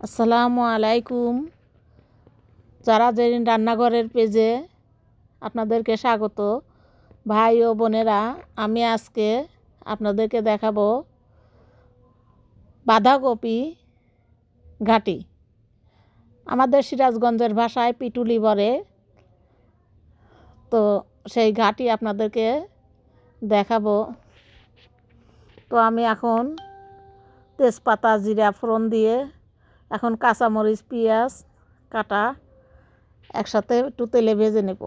আসসালামু আলাইকুম। যারা যে রান্নাঘরের পেজে আপনাদেরকে স্বাগত, ভাই ও বোনেরা, আমি আজকে আপনাদেরকে দেখাবো বাঁধাকপি ঘাটি। আমাদের সিরাজগঞ্জের ভাষায় পিটুলি বলে। তো সেই ঘাটি আপনাদেরকে দেখাবো। তো আমি এখন তেজপাতা, জিরা, ফোড়ন দিয়ে এখন কাঁচামরিচ, পেঁয়াজ, কাটা একসাথে একটু তেলে ভেজে নেব।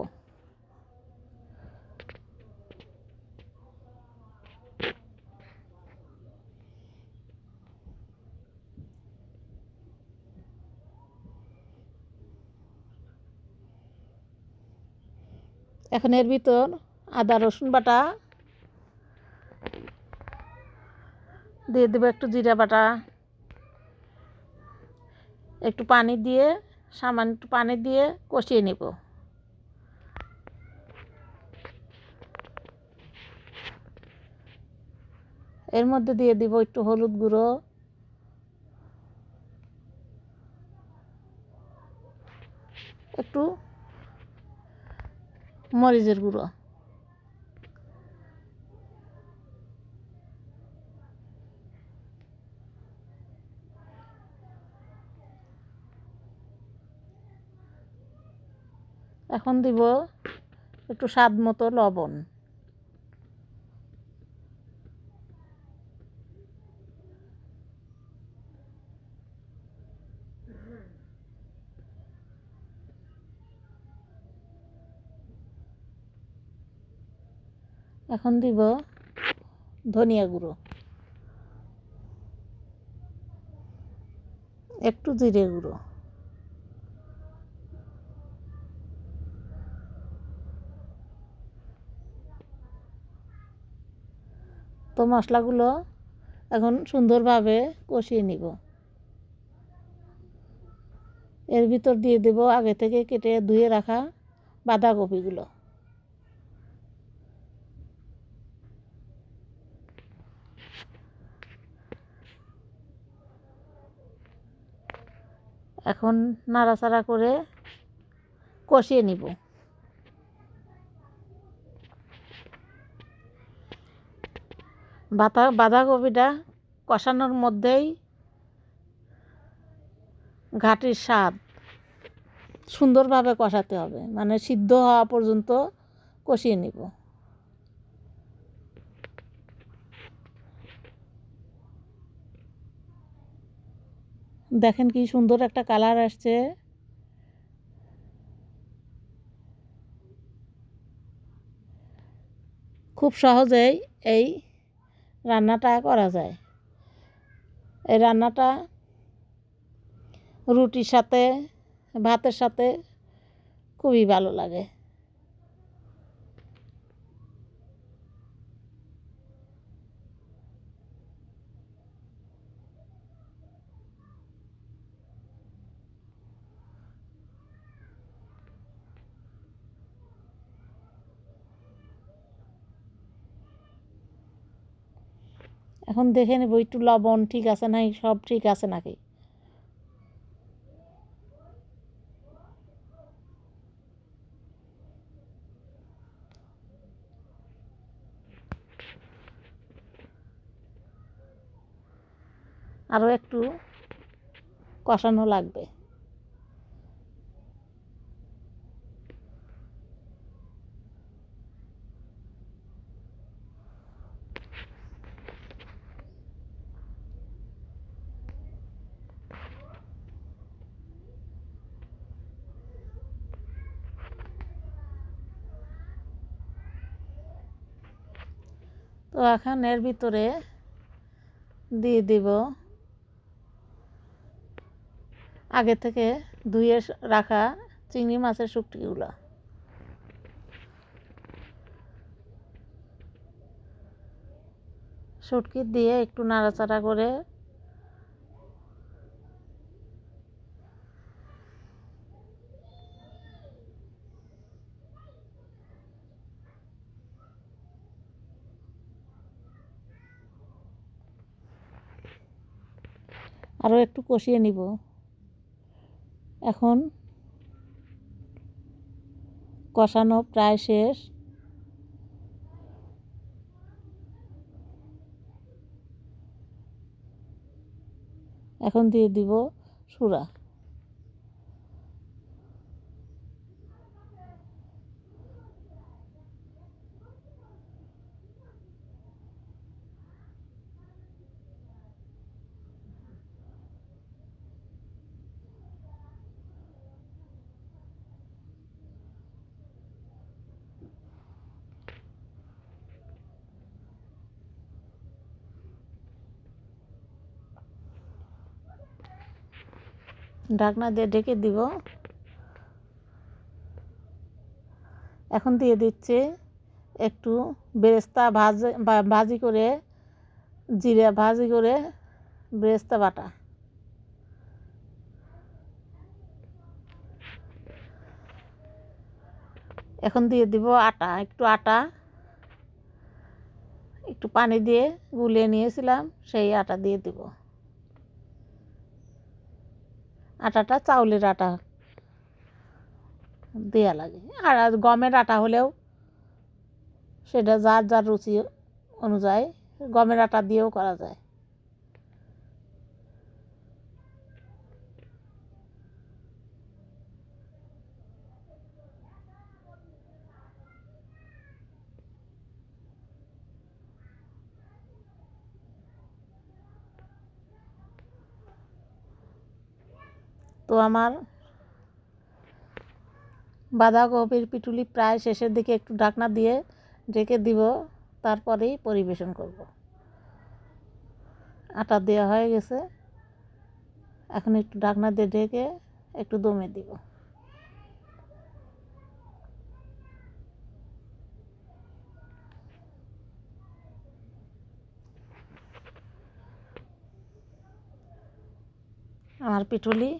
এখন এর ভিতর আদা, রসুন বাটা দিয়ে দেবো একটু জিরা বাটা। একটু পানি দিয়ে, সামান্য একটু পানি দিয়ে কষিয়ে নেব। এর মধ্যে দিয়ে দিব একটু হলুদ গুঁড়ো। একটু মরিচের গুঁড়ো। এখন দিব একটু স্বাদ মতো লবণ। এখন দিব ধনিয়া গুঁড়ো। একটু জিরে গুঁড়ো। তো মশলাগুলো এখন সুন্দরভাবে কষিয়ে নিব। এর ভিতর দিয়ে দেব আগে থেকে কেটে ধুয়ে রাখা বাঁধাকপিগুলো। এখন নাড়াচাড়া করে কষিয়ে নিব। বাঁধা বাঁধাকপিটা কষানোর মধ্যেই ঘাটির স্বাদ সুন্দরভাবে কষাতে হবে। মানে সিদ্ধ হওয়া পর্যন্ত কষিয়ে নিব। দেখেন কি সুন্দর একটা কালার আসছে। খুব সহজেই এই রান্নাটা করা যায়। এই রান্নাটা রুটির সাথে ভাতের সাথে খুবই ভালো লাগে। এখন দেখে নেব, একটু লবণ ঠিক আছে নাই, সব ঠিক আছে নাকি? আরও একটু কষানো লাগবে। তো এখন ভিতরে দিয়ে দিব। আগে থেকে ধুয়ে রাখা চিংড়ি মাছের শুকটিগুলো শুটকি দিয়ে একটু নাড়াচাড়া করে আরও একটু কষিয়ে নিব। এখন কষানো প্রায় শেষ। এখন দিয়ে দিব সুরা। ঢাকনা দিয়ে ঢেকে দিব। এখন দিয়ে দিচ্ছে একটু বেরেস্তা ভাজি ভাজি করে, জিরা ভাজি করে বেরেস্তা বাটা। এখন দিয়ে দিব আটা, একটু আটা। একটু পানি দিয়ে গুলিয়ে নিয়েছিলাম, সেই আটা দিয়ে দিব। আটাটা চাউলের আটা দেওয়া লাগে। আর গমের আটা হলেও সেটা যার যার রুচি অনুযায়ী গমের আটা দিয়েও করা যায়। তো আমার বাঁধাকপির পিটুলি প্রায় শেষের দিকে একটু ঢাকনা দিয়ে ঢেকে দিব, তারপরেই পরিবেশন করব। আটা দেওয়া হয়ে গেছে। এখন একটু ঢাকনা দিয়ে ঢেকে একটু দমে দিব। আমার পিঠুলি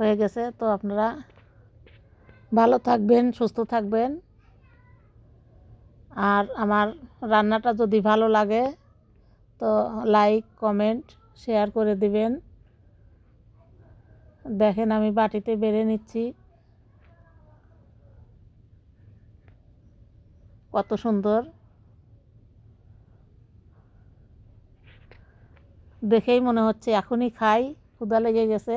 হয়ে গেছে। তো আপনারা ভালো থাকবেন, সুস্থ থাকবেন। আর আমার রান্নাটা যদি ভালো লাগে, তো লাইক, কমেন্ট, শেয়ার করে দিবেন। দেখেন আমি বাটিতে বেড়ে নিচ্ছি। কত সুন্দর। দেখেই মনে হচ্ছে এখনই খাই ক্ষুদা লেগে গেছে।